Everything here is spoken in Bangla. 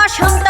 বসন্ত